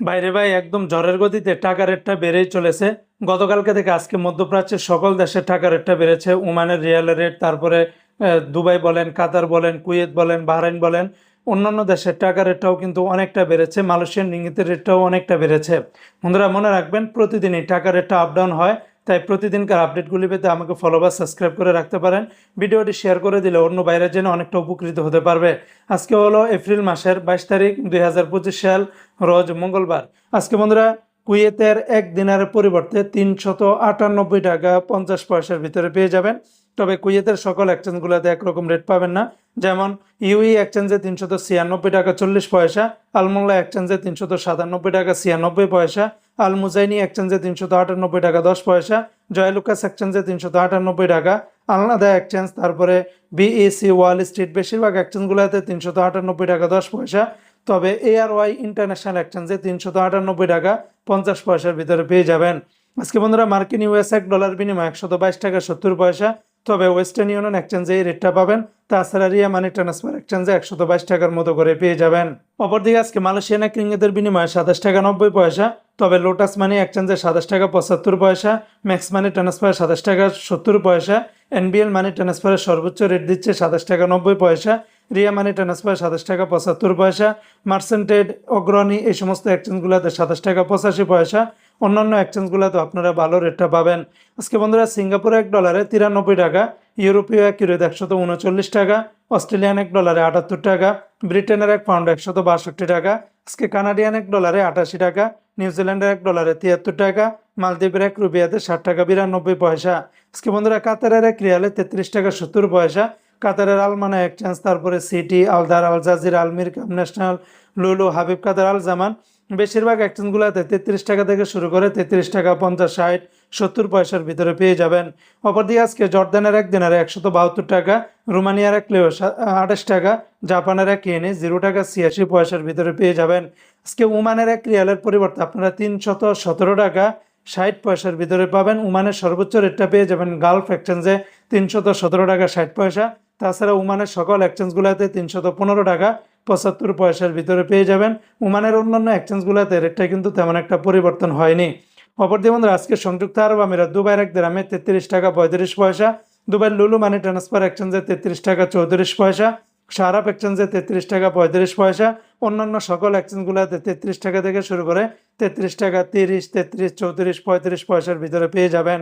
বাইরে ভাই, একদম ঝড়ের গতিতে টাকা রেটটা বেড়েই চলেছে। গতকালকে থেকে আজকে মধ্যপ্রাচ্যের সকল দেশের টাকা রেটটা বেড়েছে। ওমানের রিয়ালের রেট, তারপরে দুবাই বলেন, কাতার বলেন, কুয়েত বলেন, বাহরাইন বলেন, অন্যান্য দেশের টাকা রেটটাও কিন্তু অনেকটা বেড়েছে। মালয়েশিয়ান রিঙ্গিতের রেটটাও অনেকটা বেড়েছে। বন্ধুরা, মনে রাখবেন, প্রতিদিনই টাকা রেটটা আপ ডাউন হয়। তাই প্রতিদিনকার আপডেটগুলি পেতে আমাকে ফলো বা সাবস্ক্রাইব করে রাখতে পারেন। ভিডিওটি শেয়ার করে দিলে অন্য বাইরের জন্য অনেকটা উপকৃত হতে পারবে। আজকে হলো এপ্রিল মাসের বাইশ তারিখ দুই হাজার পঁচিশ সাল, রোজ মঙ্গলবার। আজকে বন্ধুরা, কুয়েতের এক দিনের পরিবর্তে তিনশত আটানব্বই টাকা পঞ্চাশ পয়সার ভিতরে পেয়ে যাবেন। তবে কুয়েতের সকল এক্সচেঞ্জগুলোতে একরকম রেট পাবেন না। যেমন ইউই এক্সচেঞ্জে তিনশত ছিয়ানব্বই টাকা চল্লিশ পয়সা আলমোল্লা এক্সচেঞ্জে তিনশত সাতানব্বই টাকা ছিয়ানব্বই পয়সা আল মুজাইনি এক্সচেঞ্জে তিনশত আটানব্বই টাকা দশ পয়সা, জয়লুকাস এক্সচেঞ্জে তিনশত আটানব্বই টাকা, আলনাদা এক্সচেঞ্জ তারপরে বিইসি ওয়াল স্ট্রিট বেশিরভাগ এক্সচেঞ্জগুলোতে তিনশত আটানব্বই টাকা দশ পয়সা, তবে এআরওয়াই ইন্টারন্যাশনাল এক্সচেঞ্জে তিনশত আটানব্বই টাকা পঞ্চাশ পয়সার ভিতরে পেয়ে যাবেন। আজকে বন্ধুরা, মার্কিন ইউএস এক ডলার বিনিময় একশত বাইশ টাকা সত্তর পয়সা তবে ওয়েস্টার্ন ইউনিয়ন এক্সচেঞ্জে এই রেটটা পাবেন। তাছাড়া রিয়া মানি ট্রান্সফার এক্সচেঞ্জে একশত বাইশ টাকার মতো করে পেয়ে যাবেন। অপরদিকে আজকে মালয়েশিয়ান এক বিনিময়ে সাতাশ টাকা নব্বই পয়সা, তবে লোটাস মানি এক্সচেঞ্জে সাতাশ টাকা পঁচাত্তর পয়সা ম্যাক্স মানি ট্রান্সফার সাতাশ টাকা সত্তর পয়সা এনবিএল মানি ট্রান্সফারের সর্বোচ্চ রেট দিচ্ছে সাতাশ টাকা নব্বই পয়সা রিয়া মানি ট্রান্সফার সাতাশ টাকা পঁচাত্তর পয়সা, মার্সেন্টেড, অগ্রণী এই সমস্ত এক্সচেঞ্জগুলোতে সাতাশ টাকা পঁচাশি পয়সা। অন্যান্য এক্সচেঞ্জগুলোতে আপনারা ভালো রেটটা পাবেন। আজকে বন্ধুরা সিঙ্গাপুরে এক ডলারে তিরানব্বই টাকা, ইউরোপীয় এক ইউরোতে একশত উনচল্লিশ টাকা, অস্ট্রেলিয়ান এক ডলারে আটাত্তর টাকা, ব্রিটেনের এক পাউন্ড একশত বাষট্টি টাকা, আজকে কানাডিয়ান এক ডলারে আটাশি টাকা নিউজিল্যান্ডের এক ডলারে তিয়াত্তর টাকা, মালদ্বীপের এক রুপিয়াতে ষাট টাকা বিরানব্বই পয়সা। আজকে বন্ধুরা কাতারের এক রিয়ালে তেত্রিশ টাকা সত্তর পয়সা কাতারের আলমানা এক্সচেঞ্জ তারপরে সিটি আলদার আল জাজির আলমির কাম ন্যাশনাল লুলু, হাবিব কাতার, আল জামান। বেশিরভাগ এক্সচেঞ্জগুলোতে তেত্রিশ টাকা থেকে শুরু করে তেত্রিশ টাকা, পঞ্চাশ, ষাট, সত্তর পয়সার ভিতরে পেয়ে যাবেন। অপরদিকে আজকে জর্দানের এক দিনারে একশত বাহাত্তর টাকা, রোমানিয়ার এক লেও আঠাশ টাকা, জাপানের এক ইয়েনে জিরো টাকা, ছিয়াশি পয়সার ভিতরে পেয়ে যাবেন। আজকে উমানের এক রিয়ালের পরিবর্তে আপনারা তিনশত সতেরো টাকা, ষাট পয়সার ভিতরে পাবেন। উমানের সর্বোচ্চ রেটটা পেয়ে যাবেন গালফ এক্সচেঞ্জে তিনশত সতেরো টাকা, ষাট পয়সা। তাছাড়া উমানের সকল এক্সচেঞ্জগুলোতে তিনশত পনেরো টাকা পঁচাত্তর পয়সার ভিতরে পেয়ে যাবেন। উমানের অন্যান্য এক্সচেঞ্জগুলোতে রেটটা কিন্তু তেমন একটা পরিবর্তন হয়নি। অপরদিকে বন্ধুরা, আজকে সংযুক্ত আরব আমিরাত দুবাইয়ের এক গ্রামে তেত্রিশ টাকা পঁয়ত্রিশ পয়সা দুবাইয়ের লুলু মানি ট্রান্সফার এক্সচেঞ্জে তেত্রিশ টাকা চৌত্রিশ পয়সা সারাপ এক্সচেঞ্জে তেত্রিশ টাকা পঁয়ত্রিশ পয়সা, অন্যান্য সকল এক্সচেঞ্জগুলোতে তেত্রিশ টাকা থেকে শুরু করে তেত্রিশ টাকা তিরিশ, তেত্রিশ, চৌত্রিশ, পঁয়ত্রিশ পয়সার ভিতরে পেয়ে যাবেন।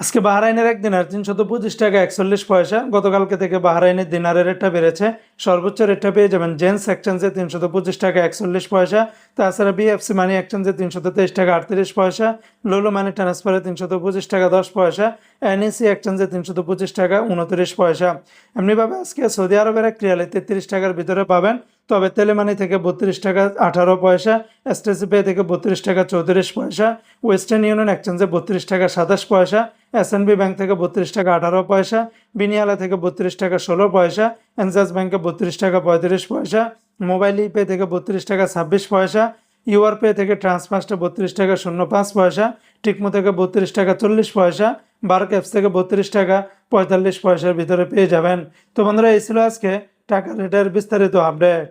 আজকে বাহরাইনের এক দিনার তিনশত পঁচিশ টাকা একচল্লিশ পয়সা। গতকালকে থেকে বাহরাইনের দিনারের রেটটা বেড়েছে। সর্বোচ্চ রেটটা পেয়ে যাবেন জেন্স এক্সচেঞ্জে তিনশত পঁচিশ টাকা একচল্লিশ পয়সা। তাছাড়া বিএফসি মানি এক্সচেঞ্জে তিনশত তেইশ টাকা আটত্রিশ পয়সা। লোলো মানি ট্রান্সফারে তিনশত পঁচিশ টাকা দশ পয়সা। এনইসি এক্সচেঞ্জে তিনশত পঁচিশ টাকা উনত্রিশ পয়সা। এমনিভাবে আজকে সৌদি আরবের এক রিয়ালে তেত্রিশ টাকার ভিতরে পাবেন। তবে তেলেমানি থেকে বত্রিশ টাকা আঠারো পয়সা এসটিসি পে থেকে বত্রিশ টাকা চৌত্রিশ পয়সা ওয়েস্টার্ন ইউনিয়ন এক্সচেঞ্জে বত্রিশ টাকা সাতাশ পয়সা এসএনবি ব্যাংক থেকে বত্রিশ টাকা আঠারো পয়সা বিনিয়ালা থেকে বত্রিশ টাকা ষোলো পয়সা এনজাস ব্যাংকে বত্রিশ টাকা পঁয়ত্রিশ পয়সা মোবাইল ইপে থেকে বত্রিশ টাকা ছাব্বিশ পয়সা ইউআর পে থেকে ট্রান্সফার্সটা বত্রিশ টাকা শূন্য পাঁচ পয়সা টিকমো থেকে বত্রিশ টাকা চল্লিশ পয়সা বার্ক অ্যাপস থেকে বত্রিশ টাকা পঁয়তাল্লিশ পয়সার ভিতরে পেয়ে যাবেন তো বন্ধুরা এই ছিল আজকে টাকা রেটের বিস্তারিত আপডেট